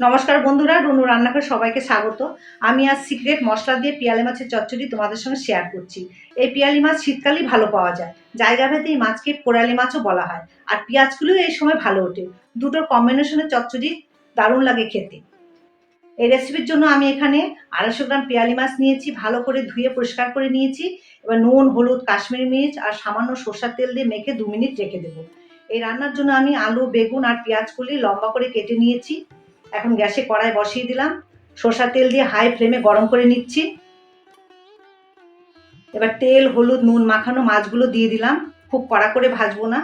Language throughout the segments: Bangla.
নমস্কার বন্ধুরা, রুনু রান্নাঘর সবাইকে স্বাগত। আমি আজ সিক্রেট মশলা দিয়ে পিয়ালি মাছের চচ্চড়ি তোমাদের সঙ্গে শেয়ার করছি। এই পিয়ালি মাছ শীতকালেই ভালো পাওয়া যায়। জায়গা ভেদে এই মাছকে পোড়ালি মাছও বলা হয়। আর পেঁয়াজগুলোও এই সময় ভালো ওঠে। দুটোর কম্বিনেশনের চচ্চড়ি দারুণ লাগে খেতে। এই রেসিপির জন্য আমি এখানে আড়াইশো গ্রাম পেয়ালি মাছ নিয়েছি, ভালো করে ধুয়ে পরিষ্কার করে নিয়েছি। এবার নুন, হলুদ, কাশ্মীরি মির্চ আর সামান্য সর্ষার তেল দিয়ে মেখে দু মিনিট রেখে দেবো। এই রান্নার জন্য আমি আলু, বেগুন আর পেঁয়াজগুলি লম্বা করে কেটে নিয়েছি। এখন গ্যাসে কড়াই বসিয়ে দিলাম। সর্ষার তেল দিয়ে হাই ফ্লেমে গরম করে নিচ্ছি। এবার তেল, হলুদ, নুন মাখানো মাছগুলো দিয়ে দিলাম। খুব কড়া করে ভাজবো না।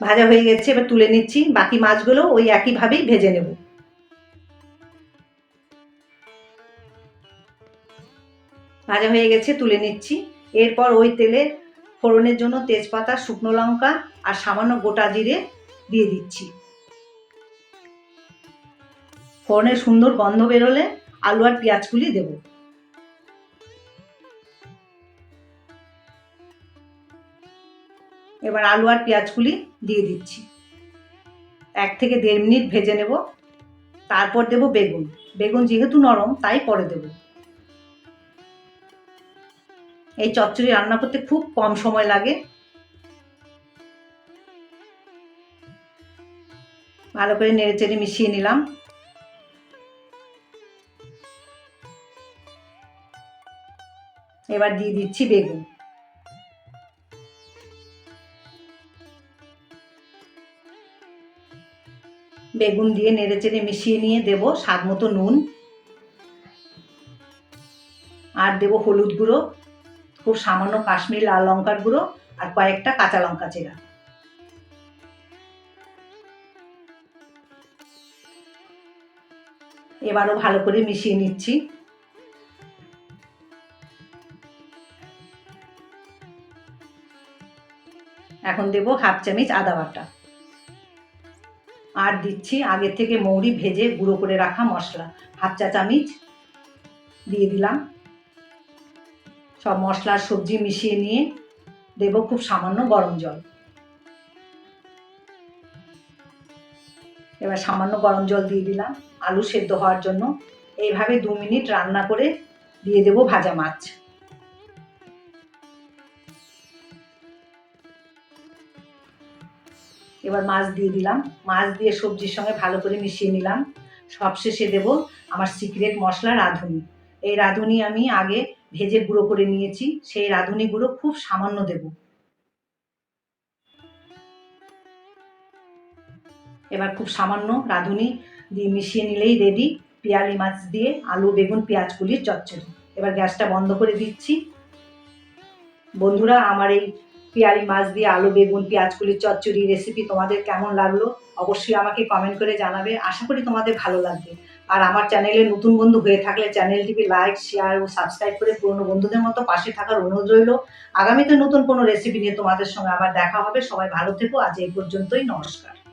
ভাজা হয়ে গেছে, এবার তুলে নিচ্ছি। বাকি মাছগুলো ওই একইভাবেই ভেজে নেব। ভাজা হয়ে গেছে, তুলে নিচ্ছি। এরপর ওই তেলে ফোড়নের জন্য তেজপাতা, শুকনো লঙ্কা আর সামান্য গোটা জিরে দিয়ে দিচ্ছি। ফোড়নের সুন্দর গন্ধ বেরোলে আলু আর পেঁয়াজগুলি দেব। এবার আলু আর পেঁয়াজগুলি দিয়ে দিচ্ছি। এক থেকে দেড় মিনিট ভেজে নেব। তারপর দেব বেগুন। বেগুন যেহেতু নরম, তাই পরে দেবো। এই চচ্চড়ি রান্না করতে খুব কম সময় লাগে। ভালো করে নেড়ে চেড়ে মিশিয়ে নিলাম। এবার দিয়ে দিচ্ছি বেগুন। বেগুন দিয়ে নেড়ে চেড়ে মিশিয়ে নিয়ে দেব স্বাদ মতো নুন। আর দেব হলুদ গুঁড়ো। খুব সামান্য কাশ্মীর লাল লঙ্কার গুঁড়ো আর কয়েকটা কাঁচা লঙ্কা চেরা। এবারও ভালো করে মিশিয়ে নিচ্ছি। এখন দেব হাফ চামচ আদা বাটা। আর দিচ্ছি আগে থেকে মৌরি ভেজে গুঁড়ো করে রাখা মশলা। হাফ চা চামচ দিয়ে দিলাম। সব মশলা সবজি মিশিয়ে নিয়ে দেব খুব সামান্য গরম জল। এবার সামান্য গরম জল দিয়ে দিলাম। আলু সেদ্ধ হওয়ার জন্য এইভাবে দু মিনিট রান্না করে দিয়ে দেব ভাজা মাছ। এবার মাছ দিয়ে দিলাম। মাছ দিয়ে সবজির সঙ্গে ভালো করে মিশিয়ে নিলাম। সবশেষে দেব আমার সিক্রেট মশলা রাঁধুনি। এই রাঁধুনি আমি আগে ভেজে গুঁড়ো করে নিয়েছি। সেই রাঁধুনি গুঁড়ো খুব সামান্য দেব। এবার খুব সামান্য রাঁধুনি দিয়ে মিশিয়ে নিলেই রেডি পেয়ালি মাছ দিয়ে আলু, বেগুন, পেঁয়াজ, কুলির চচ্চড়ি। এবার গ্যাসটা বন্ধ করে দিচ্ছি। বন্ধুরা, আমার এই পেয়ালি মাছ দিয়ে আলু, বেগুন, পেঁয়াজ, কুলির চচ্চড়ি রেসিপি তোমাদের কেমন লাগল? অবশ্যই আমাকে কমেন্ট করে জানাবে। আশা করি তোমাদের ভালো লাগবে। আর আমার চ্যানেলে নতুন বন্ধু হয়ে থাকলে চ্যানেলটিকে লাইক শেয়ার ও সাবস্ক্রাইব করে পুরনো বন্ধুদের মতো পাশে থাকার অনুরোধ রইল। আগামীতে নতুন কোনো রেসিপি নিয়ে তোমাদের সঙ্গে আবার দেখা হবে। সবাই ভালো থেকো। আজ এই পর্যন্তই। নমস্কার।